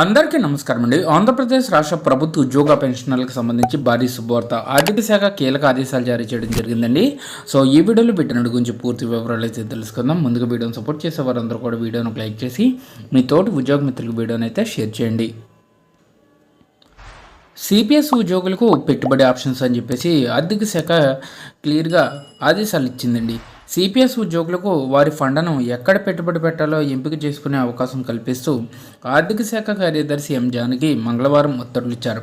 అందరికీ నమస్కారం అండి. ఆంధ్రప్రదేశ్ రాష్ట్ర ప్రభుత్వ ఉద్యోగ పెన్షనర్లకు సంబంధించి భారీ శుభవార్త. ఆర్థిక శాఖ కీలక ఆదేశాలు జారీ చేయడం జరిగిందండి. సో ఈ వీడియోలో పెట్టిన గురించి పూర్తి వివరాలు అయితే తెలుసుకుందాం. ముందుగా వీడియోని సపోర్ట్ చేసే వారందరూ కూడా వీడియోను లైక్ చేసి మీ తోటి ఉద్యోగ మిత్రులకు వీడియోని అయితే షేర్ చేయండి. సిపిఎస్ ఉద్యోగులకు పెట్టుబడి ఆప్షన్స్ అని చెప్పేసి ఆర్థిక శాఖ క్లియర్గా ఆదేశాలు ఇచ్చిందండి. సిపిఎస్ ఉద్యోగులకు వారి ఫండ్ను ఎక్కడ పెట్టుబడి పెట్టాలో ఎంపిక చేసుకునే అవకాశం కల్పిస్తూ ఆర్థిక శాఖ కార్యదర్శి ఎం జానకి మంగళవారం ఉత్తర్వులు ఇచ్చారు.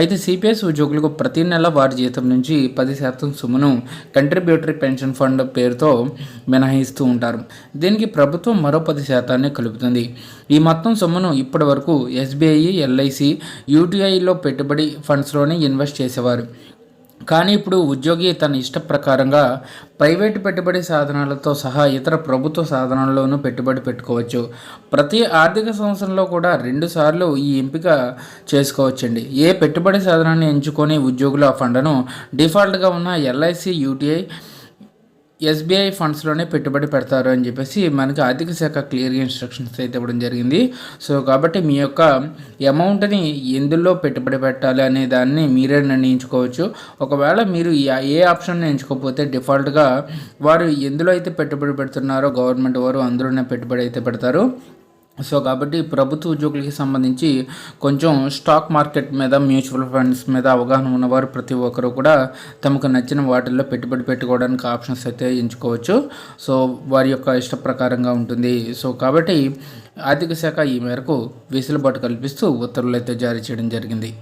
అయితే సిపిఎస్ ఉద్యోగులకు ప్రతి నెల వారి జీతం నుంచి పది శాతం సొమ్మును కంట్రిబ్యూటరీ పెన్షన్ ఫండ్ పేరుతో మినహాయిస్తూ ఉంటారు. దీనికి ప్రభుత్వం మరో పది శాతాన్ని కలుపుతుంది. ఈ మొత్తం సొమ్మును ఇప్పటి వరకు ఎస్బీఐ ఎల్ఐసి యూటీఐలో పెట్టుబడి ఫండ్స్లోనే ఇన్వెస్ట్ చేసేవారు. కానీ ఇప్పుడు ఉద్యోగి తన ఇష్ట ప్రకారంగా ప్రైవేటు పెట్టుబడి సాధనాలతో సహా ఇతర ప్రభుత్వ సాధనాల్లోనూ పెట్టుబడి పెట్టుకోవచ్చు. ప్రతి ఆర్థిక సంవత్సరంలో కూడా రెండుసార్లు ఈ ఎంపిక చేసుకోవచ్చండి. ఏ పెట్టుబడి సాధనాన్ని ఎంచుకొని ఉద్యోగులు ఆ ఫండ్ను డిఫాల్ట్గా ఉన్న ఎల్ఐసి యూటీఐ ఎస్బీఐ ఫండ్స్లోనే పెట్టుబడి పెడతారు అని చెప్పేసి మనకి ఆర్థిక శాఖ క్లియర్గా ఇన్స్ట్రక్షన్స్ అయితే ఇవ్వడం జరిగింది. సో కాబట్టి మీ యొక్క అమౌంట్ని ఎందులో పెట్టుబడి పెట్టాలి అనే దాన్ని మీరే నిర్ణయించుకోవచ్చు. ఒకవేళ మీరు ఏ ఆప్షన్ ఎంచుకోకపోతే డిఫాల్ట్గా వారు ఎందులో అయితే పెట్టుబడి పెడుతున్నారో గవర్నమెంట్ వారు అందులోనే పెట్టుబడి అయితే పెడతారు. సో కాబట్టి ప్రభుత్వ ఉద్యోగులకి సంబంధించి కొంచెం స్టాక్ మార్కెట్ మీద మ్యూచువల్ ఫండ్స్ మీద అవగాహన ఉన్నవారు ప్రతి ఒక్కరు కూడా తమకు నచ్చిన వాటిల్లో పెట్టుబడి పెట్టుకోవడానికి ఆప్షన్స్ అయితే ఎంచుకోవచ్చు. సో వారి యొక్క ఇష్ట ప్రకారంగా ఉంటుంది. సో కాబట్టి ఆర్థిక శాఖ ఈ మేరకు వెసులుబాటు కల్పిస్తూ ఉత్తర్వులు అయితే జారీ చేయడం జరిగింది.